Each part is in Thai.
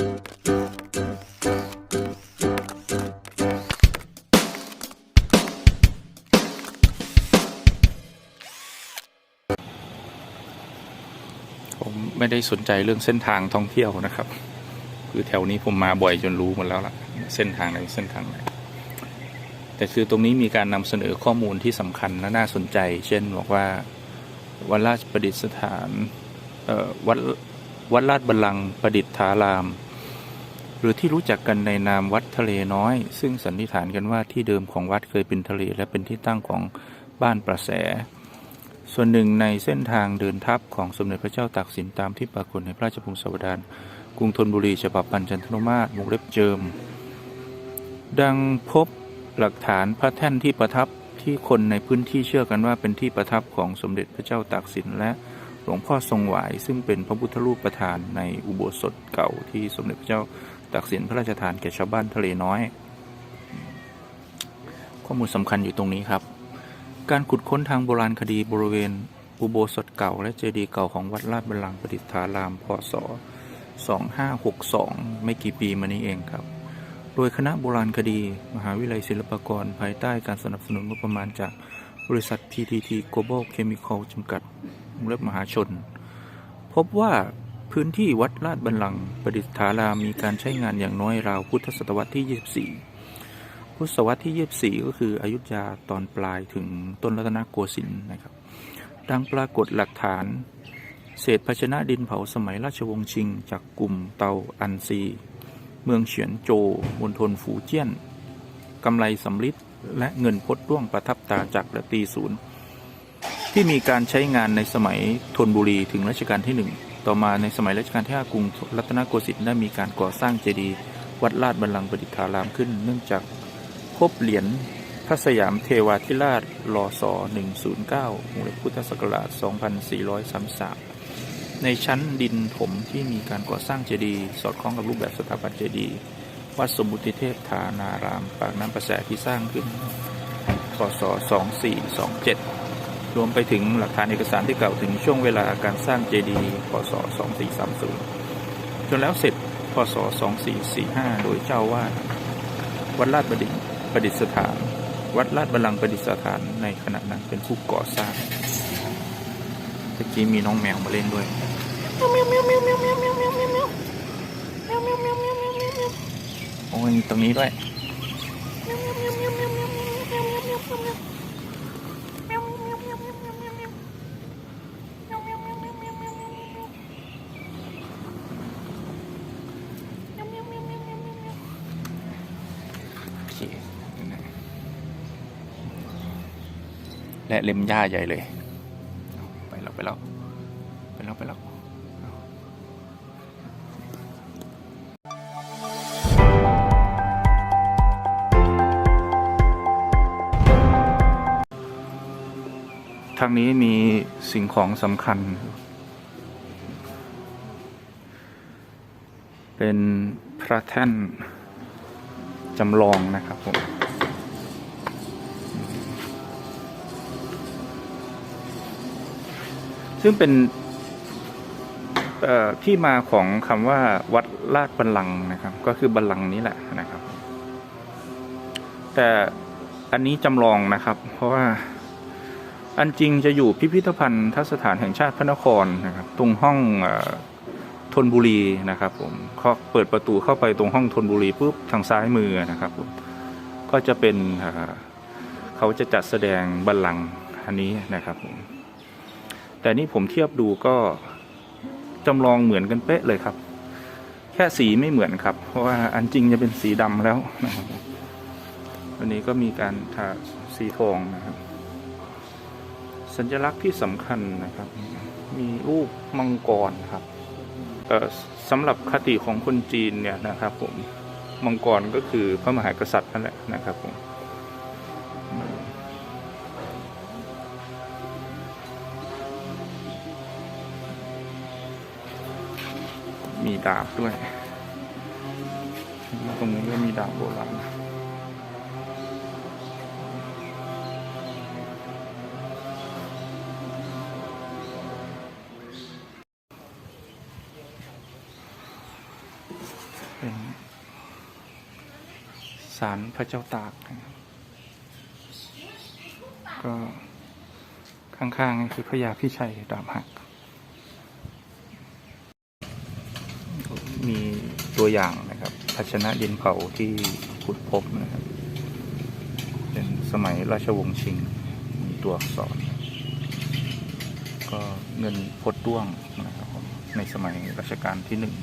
ผมไม่ได้สนใจเรื่องเส้นทางท่องเที่ยวนะครับ คือแถวนี้ผมมาบ่อยจนรู้หมดแล้วล่ะ เส้นทางไหนเส้นทางไหนแต่คือตรงนี้มีการนำเสนอข้อมูลที่สำคัญและน่าสนใจ เช่นบอกว่าวัดราชประดิษฐานวัดวัดราชบัลลังก์ประดิษฐาราม หรือที่รู้จักกันในนามวัดทะเลน้อย ซึ่งสันนิษฐานกันว่าที่เดิมของวัดเคยเป็นทะเลและเป็นที่ตั้งของบ้านประแส ส่วนหนึ่งในเส้นทางเดินทัพของสมเด็จพระเจ้าตากสินตามที่ปรากฏในพระราชพงศาวดารกรุงธนบุรีฉบับปัญจันทนุมาตรวงเล็บเจิม ดังพบหลักฐานพระแท่นที่ประทับที่คนในพื้นที่เชื่อกันว่าเป็นที่ประทับของสมเด็จพระเจ้าตากสินและหลวงพ่อทรงหวายซึ่งเป็นพระพุทธรูปประธานในอุโบสถเก่าที่สมเด็จพระเจ้า ตากสินพระราชทานแก่ชาวบ้านทะเลน้อย ข้อมูลสำคัญอยู่ตรงนี้ครับ การขุดค้นทางโบราณคดีบริเวณอุโบสถเก่า และเจดีย์เก่าของวัดลาดบัลลังก์ประดิษฐาราม พศ 2562 ไม่กี่ปีมานี้เองครับ โดยคณะโบราณคดี มหาวิทยาลัยศิลปากร ภายใต้การสนับสนุนงบประมาณจากบริษัท PTT Global Chemical จำกัดวงเล็บมหาชน พบว่า พื้นที่วัดลาดบัลลังประดิษฐารามมีการใช้งานอย่างน้อยราวพุทธศตวรรษที่ 24 พุทธศตวรรษที่ 24 ก็คืออยุธยาตอนปลายถึงต้นรัตนโกสินทร์นะครับ ดังปรากฏหลักฐาน เศษภาชนะดินเผาสมัยราชวงศ์ชิง จากกลุ่มเตาอันซี เมืองเฉียนโจมณฑลฟูเจี้ยนกำไรสำลิดและเงินพดร่วงประทับตาจากและตีศูนย์ที่มีการใช้งานในสมัยธนบุรีถึงรัชกาลที่หนึ่ง ต่อมาในสมัยรัชกาลที่ห้ากรุงรัตนโกสินทร์ได้มีการก่อสร้างเจดีย์วัดลาดบัลลังก์ประดิษฐารามขึ้น เนื่องจากพบเหรียญพระสยามเทวาธิราชรอศ109วงเล็บพุทธศักราช 2433 ในชั้นดินถมที่มีการก่อสร้างเจดีย์สอดคล้องกับรูปแบบสถาปัตย์เจดีย์วัดสมบุติเทพธานาราม ปากน้ำประแสที่สร้างขึ้นพศ2427 รวมไปถึงหลักฐานเอกสารที่กล่าวถึงช่วงเวลาการสร้างเจดีย์พศ 2430 จนแล้วเสร็จพศ 2445 โดยเจ้าวาดวัดลาดประดิษฐ์ประดิษฐาน วัดลาดบัลลังก์ประดิษฐานในขณะนั้นเป็นผู้ก่อสร้างตะกี้มีน้องแมวมาเล่นด้วยโอ้ยตรงนี้ด้วย และเล็มหญ้าใหญ่เลย ไปแล้วไปแล้วไปแล้วไปแล้วทางนี้มีสิ่งของสำคัญ เป็นพระแท่นจำลองนะครับผม ซึ่งเป็นที่มาของคำว่าวัดลาดบัลลังนะครับ ก็คือบัลลังนี้แหละนะครับ แต่อันนี้จำลองนะครับ เพราะว่าอันจริงจะอยู่พิพิธภัณฑ์ทัศถานแห่งชาติพระนครนะครับ ตรงห้องอ่อธนบุรีนะครับผมเขาเปิดประตูเข้าไปตรงห้องธนบุรีปุ๊บทางซ้ายมือนะครับผมก็จะเป็นเอ่อเขาจะจัดแสดงบัลลังก์อันนี้นะครับผม แต่นี่ผมเทียบดูก็จำลองเหมือนกันเป๊ะเลยครับ แค่สีไม่เหมือนครับ เพราะว่าอันจริงจะเป็นสีดำแล้วนะครับวันนี้ก็มีการทาสีทองนะครับ สัญลักษณ์ที่สำคัญนะครับ มีรูปมังกรครับสำหรับคติของคนจีนเนี่ยนะครับผมมังกรก็คือพระมหากษัตริย์นั่นแหละนะครับผม มีดาบด้วย ตรงนี้ก็มีดาบโบราณเป็นศาลพระเจ้าตากนะครับก็ข้างๆคือพระยาพิชัยดาบหัก มี ตัวอย่างนะครับภาชนะดินเผาที่ขุดพบนะครับ เป็นสมัยราชวงศ์ชิง มีตัวอักษร ก็เงินพดด้วงนะครับในสมัยรัชกาลที่หนึ่ง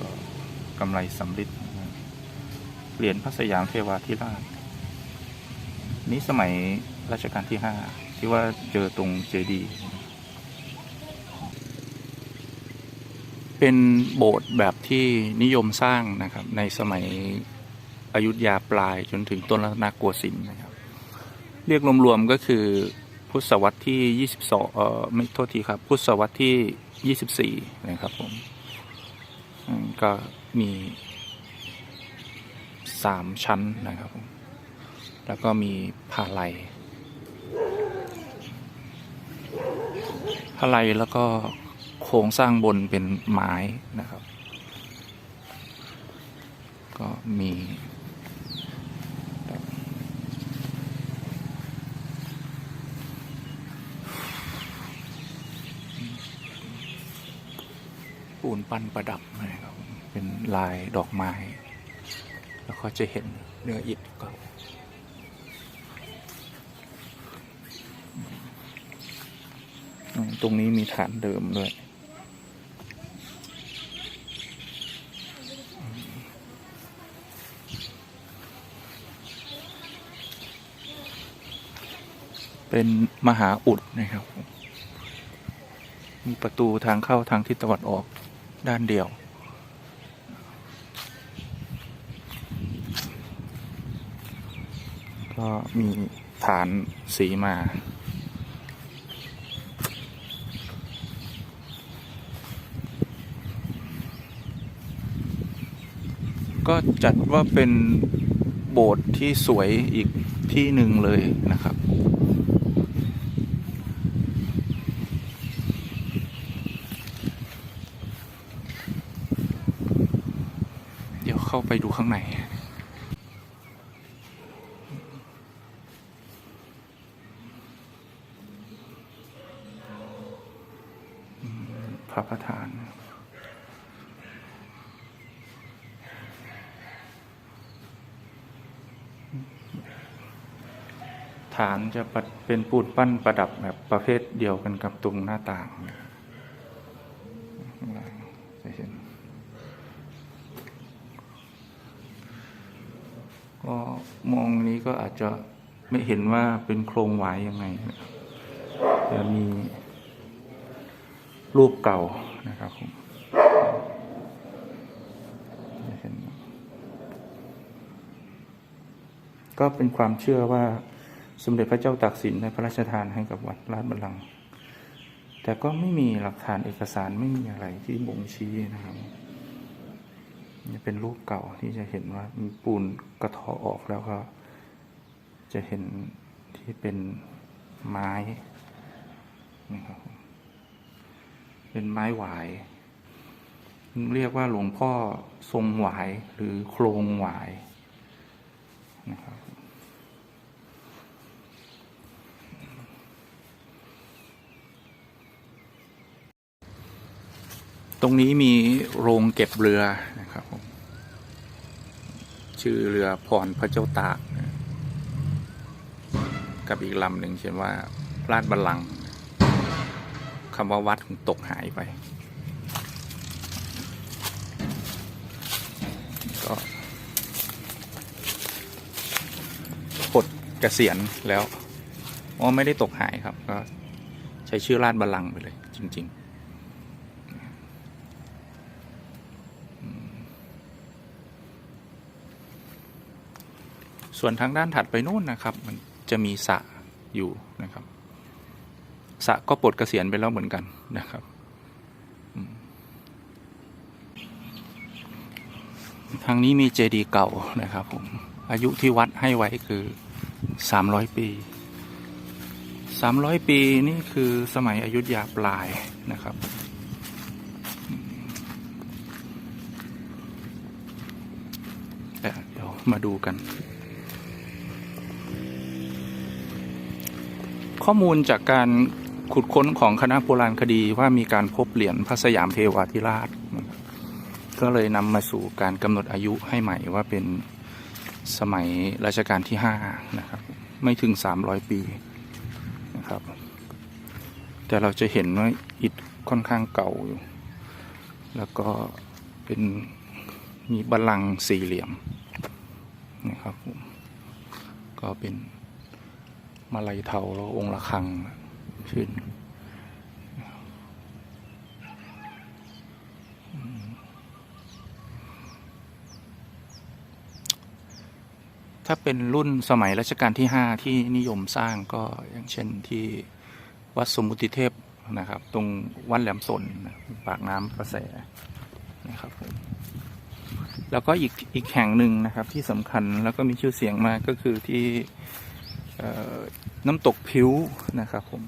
ก็กำไรสำริดเหรียญพระสยามเทวาธิราช นี้สมัยรัชกาลที่ห้าที่ว่าเจอตรงเจดีย์ เป็นโบสถ์แบบที่นิยมสร้างนะครับ ในสมัยอยุธยาปลายจนถึงต้นรัตนโกสินทร์นะครับ เรียกรวมๆก็คือพุทธศตวรรษที่ 22 เอ่อไม่โทษทีครับ พุทธศตวรรษที่ 24 นะครับผมก็มี3ชั้นนะครับผมแล้วก็มีพาไลัยพาลัยแล้วก็ โครงสร้างบนเป็นไม้นะครับ ก็มีปูนปั้นประดับนะครับ เป็นลายดอกไม้ แล้วก็จะเห็นเนื้ออิฐเก่าตรงนี้มีฐานเดิมด้วย เป็นมหาอุดนะครับ มีประตูทางเข้าทางทิศตะวันออกด้านเดียว ก็มีฐานสีมาก็จัดว่าเป็นโบสถ์ที่สวยอีกที่หนึ่งเลยนะครับ เดี๋ยวเข้างในพระประธานฐานจะเป็นปูนปั้นประดับแบบประเภทเดียวกันกับตรงหน้าต่างนะครับข้างล่างจะเห็น ก็มองนี้ ก็อาจจะไม่เห็นว่าเป็นโครงหวายยังไงจะมีรูปเก่านะครับผมก็เป็นความเชื่อว่าสมเด็จพระเจ้าตากสินได้พระราชทานให้กับวัดราชบัลลังก์แต่ก็ไม่มีหลักฐานเอกสารไม่มีอะไรที่บ่งชี้นะครับนี่เป็นรูปเก่าที่จะเห็นว่ามีปูนกระทอออกแล้วก็ จะเห็นที่เป็นไม้นะครับเป็นไม้หวาย เรียกว่าหลวงพ่อทรงหวายหรือโครงหวายนะครับตรงนี้มีโรงเก็บเรือนะครับ ชื่อเรือพรพระเจ้าตาก กับอีกลำหนึ่งเขียนว่าราชบัลลังก์คำว่าวัดคงตกหายไป ก็ปลดเกษียณแล้วอ๋อไม่ได้ตกหายครับ ก็ใช้ชื่อราชบัลลังก์ไปเลย จริง ๆส่วนทางด้านถัดไปนู่นนะครับมัน จะมีสะอยู่นะครับสะก็ปลดเกษียณไปแล้วเหมือนกันนะครับทางนี้มีเจดีย์เก่านะครับผม อายุที่วัดให้ไว้คือสามร้อยปีสามร้อยปีนี่คือสมัยอยุธยาปลายนะครับ เดี๋ยวมาดูกัน ข้อมูลจากการขุดค้นของคณะโบราณคดีว่ามีการพบเหรียญพระสยามเทวาธิราช ก็เลยนำมาสู่การกำหนดอายุให้ใหม่ว่าเป็นสมัยรัชกาลที่ห้านะครับ ไม่ถึงสามร้อยปีนะครับ แต่เราจะเห็นว่าอิฐค่อนข้างเก่าอยู่ แล้วก็เป็นมีบัลลังก์สี่เหลี่ยมนะครับผมก็เป็น มาลัยเทาแล้วองค์ละคังขึ้นถ้าเป็นรุ่นสมัยรัชกาลที่ห้าที่นิยมสร้างก็อย่างเช่นที่วัดสมุติเทพนะครับ ตรงวัดแหลมสนปากน้ำประแสนะครับผมแล้วก็อีกอีกแห่งหนึ่งนะครับที่สำคัญแล้วก็มีชื่อเสียงมากก็คือที่ น้ำตกพิ้วนะครับผม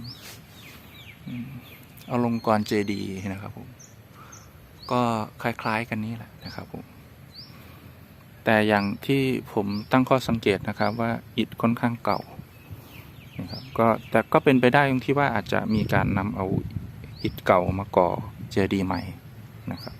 อืมเอาลงกรเจดีนะครับผม ก็คล้ายๆกันนี้แหละนะครับผม แต่อย่างที่ผมตั้งข้อสังเกตนะครับว่าอิฐค่อนข้างเก่านะครับก็แต่ก็เป็นไปได้ตรงที่ว่าอาจจะมีการนำเอาอิฐเก่ามาก่อเจดีย์ใหม่นะครับ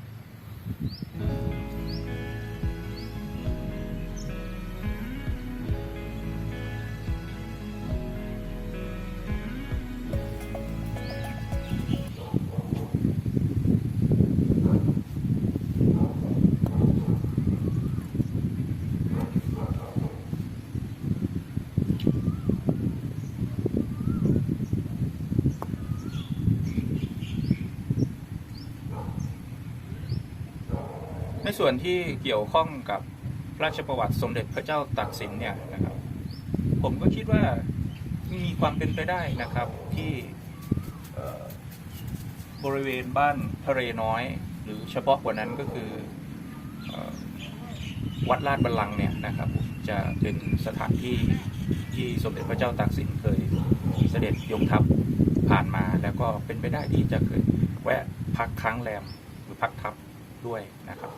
ส่วนที่เกี่ยวข้องกับราชประวัติสมเด็จพระเจ้าตากสินเนี่ยนะครับ ผมก็คิดว่ามีความเป็นไปได้นะครับที่บริเวณบ้านทะเลน้อย หรือเฉพาะกว่านั้นก็คือเอ่อวัดลาดบัลลังก์เนี่ยนะครับ จะเป็นสถานที่ที่สมเด็จพระเจ้าตากสินเคยเสด็จยมทัพผ่านมา แล้วก็เป็นไปได้ที่จะเคยแวะพักค้างแรมหรือพักทัพ ด้วยนะครับ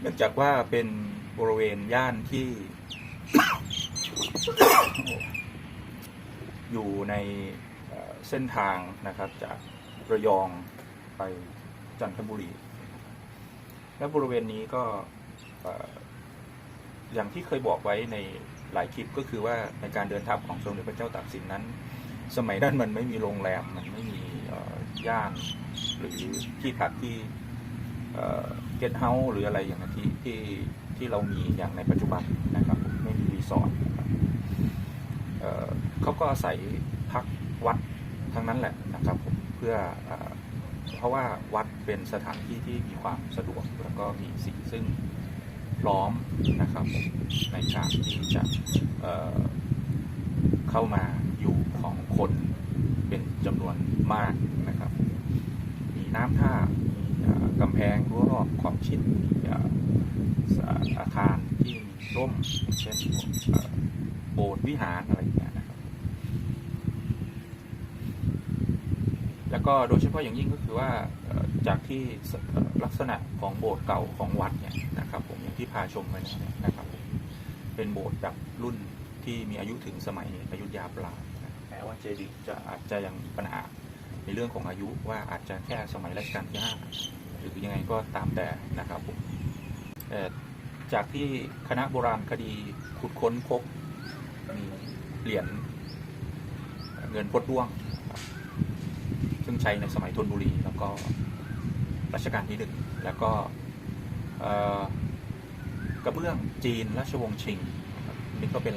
เนื่องจากว่าเป็นบริเวณย่านที่ อยู่ในเส้นทางนะครับ จากระยองไปจันทบุรี และบริเวณนี้ก็อย่างที่เคยบอกไว้ในหลายคลิปก็คือว่าในการเดินทัพของสมเด็จพระเจ้าตากสินนั้น สมัยนั้นมันไม่มีโรงแรมมันไม่มี ย่านหรือที่พักที่เกสเฮาส์หรืออะไรอย่างนั้นที่ที่ที่เรามีอย่างในปัจจุบันนะครับ ไม่มีรีสอร์ทเขาก็อาศัยพักวัดทั้งนั้นแหละนะครับผมเพื่อเอ่อเพราะว่าวัดเป็นสถานที่ที่มีความสะดวกแล้วก็มีสิ่งซึ่งพร้อมนะครับในการที่จะเเข้ามาอยู่ของคนเป็นจำนวน มากนะครับ มีน้ำท่า มีกำแพงรั้วรอบขอบชิดมีอาคารที่มีร่มเช่นโบสถ์วิหารอะไรอย่างเงี้ยนะครับ แล้วก็โดยเฉพาะอย่างยิ่งก็คือว่าจากที่ลักษณะของโบสถ์เก่าของวัดเนี่ยนะครับผมอย่างที่พาชมไปเนี่ยนะครับผมเป็นโบสถ์แบบรุ่นที่มีอายุถึงสมัยอยุธยาปรานแม้ว่าเจดีย์จะอาจจะยังปัญหา ในเรื่องของอายุว่าอาจจะแค่สมัยรัชกาลที่ห้าหรือยังไงก็ตามแต่นะครับผมจากที่คณะโบราณคดีขุดค้นพบมีเหรียญเงินพดด้วง ซึ่งใช้ในสมัยธนบุรีแล้วก็รัชกาลที่หนึ่งแล้วก็กระเบื้องจีนราชวงศ์ชิงนี่ก็เป็น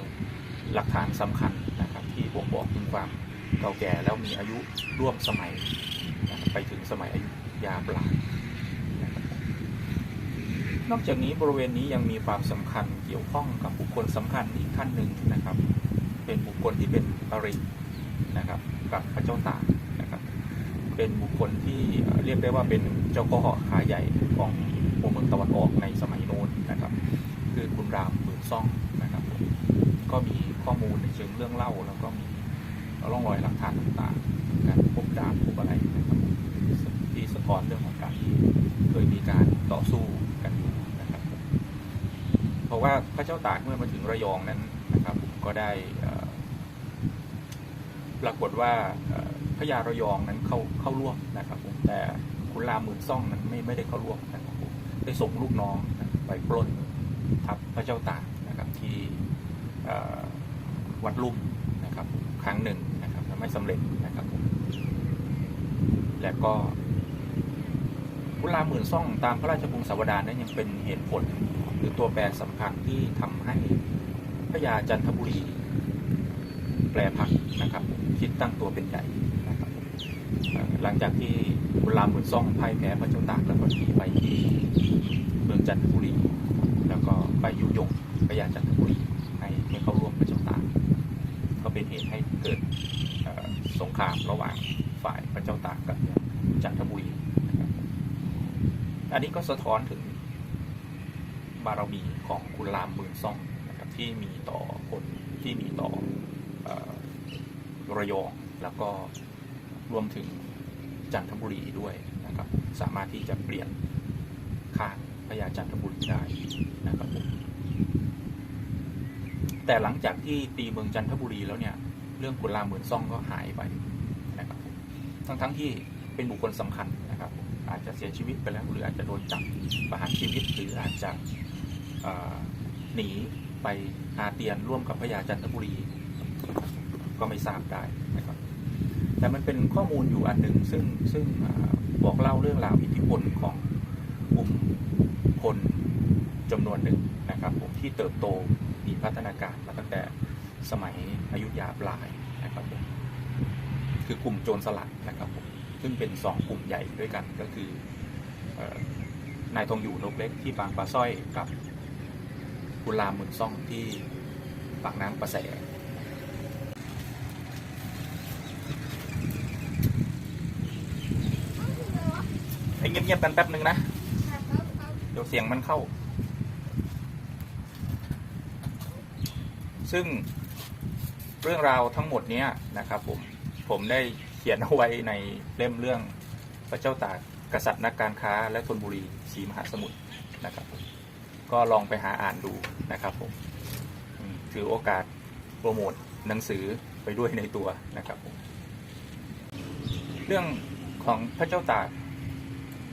หลักฐานสำคัญนะครับที่บ่งบอกถึงความ เก่าแก่แล้วมีอายุร่วมสมัย ไปถึงสมัยอยุยาปลายนะครับนอกจากนี้บริเวณนี้ยังมีความสำคัญเกี่ยวข้องกับบุคคลสำคัญอีกท่านหนึ่งนะครับ เป็นบุคคลที่เป็นอรินะครับกับพระเจ้าตากนะครับ เป็นบุคคลที่เรียกได้ว่าเป็นเจ้าพ่อขาใหญ่ของวงเมืองตะวันออกในสมัยโน้นนะครับ คือคุณรามหมื่นซ่องนะครับ ก็มีข้อมูลในเชิงเรื่องเล่าแล้วก็มี ร่องรอยหลักฐานต่างๆการพบดาบพบอะไรนะครับที่สะท้อนเรื่องของการที่เคยมีการต่อสู้กันอยู่นะครับ เพราะว่าพระเจ้าตากเมื่อมาถึงระยองนั้นนะครับก็ได้ปรากฏว่าพระยาระยองนั้นเข้าเข้าร่วมนะครับผมแต่คุณรามหมื่นซ่องนั้นไม่ไม่ได้เข้าร่วมนะครับผมได้ส่งลูกน้องไปปล้นทัพพระเจ้าตากนะครับที่วัดลุ่มนะครับครั้งหนึ่ง ไม่สำเร็จนะครับและก็คุณรามหมื่นซ่องตามพระราชวงศาวดารนั้นยังเป็นเหตุผลหรือตัวแปรสำคัญที่ทำให้พระยาจันทบุรีแปรพักนะครับ คิดตั้งตัวเป็นใหญ่นะครับหลังจากที่คุณรามหมื่นซ่องพ่ายแพ้พระเจ้าตากแล้วก็หนีไปที่เมืองจันทบุรี แล้วก็ไปยุยงพระยาจันทบุรีให้ให้เข้าร่วมพระเจ้าตากก็เป็นเหตุให้เกิด สงครามระหว่างฝ่ายพระเจ้าตากกับจันทบุรีอันนี้ก็สะท้อนถึงบารมีของคุณรามหมื่นซ่องนะครับที่มีต่อคนที่มีต่ออระยองแล้วก็รวมถึงจันทบุรีด้วยนะครับ สามารถที่จะเปลี่ยนข้างพญาจันทบุรีได้นะครับแต่หลังจากที่ตีเมืองจันทบุรีแล้วเนี่ย เรื่องขุนรามหมื่นซ่องก็หายไปนะครับทั้งทั้งๆที่เป็นบุคคลสำคัญนะครับ อาจจะเสียชีวิตไปแล้วหรืออาจจะโดนจับประหารชีวิตหรืออาจจะหนีไปหาเตียนร่วมกับพญาจันทบุรี ก็ไม่ทราบได้นะครับแต่มันเป็นข้อมูลอยู่อันหนึ่งซึ่งซึ่งอบอกเล่าเรื่องราวอิทธิพลของกลุ่มคนจำนวนหนึ่งนะครับผมที่เติบโตมีพัฒนาการมาตั้งแต่ สมัยอยุธยาปลายนะครับผมคือกลุ่มโจรสลัดนะครับผมซึ่งเป็นสองกลุ่มใหญ่ด้วยกันก็คืออนายทองอยู่นกเล็กที่บางปลาสร้อยกับกุลามหมื่นซ่องที่ปากน้ำประแสให้เงียบๆกันแป๊บหนึ่งนะ เดี๋ยวเสียงมันเข้า ซึ่ง เรื่องราวทั้งหมดเนี้ยนะครับผมผมได้เขียนเอาไว้ในเล่มเรื่องพระเจ้าตากกษัตริย์นักการค้า และธนบุรีสีมหาสมุทรนะครับผมก็ลองไปหาอ่านดูนะครับผมถือโอกาสโปรโมทหนังสือไปด้วยในตัวนะครับผมเรื่องของพระเจ้าตาก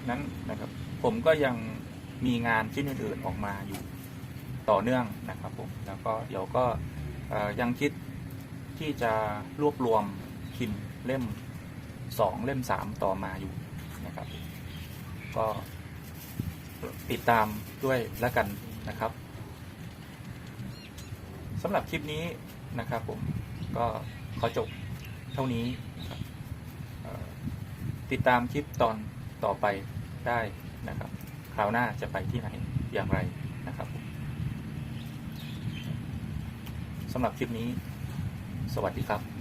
นั้นนะครับ ผมก็ยังมีงานชิ้นอื่นๆออกมาอยู่ต่อเนื่องนะครับผมแล้วก็เดี๋ยวก็ยังคิด ที่จะรวบรวมพิมพ์เล่มสองเล่มสามต่อมาอยู่นะครับ ก็ติดตามด้วยแล้วกันนะครับสำหรับคลิปนี้นะครับผมก็ขอจบเท่านี้ ติดตามคลิปตอนต่อไปได้นะครับ คราวหน้าจะไปที่ไหนอย่างไรนะครับสำหรับคลิปนี้ สวัสดีครับ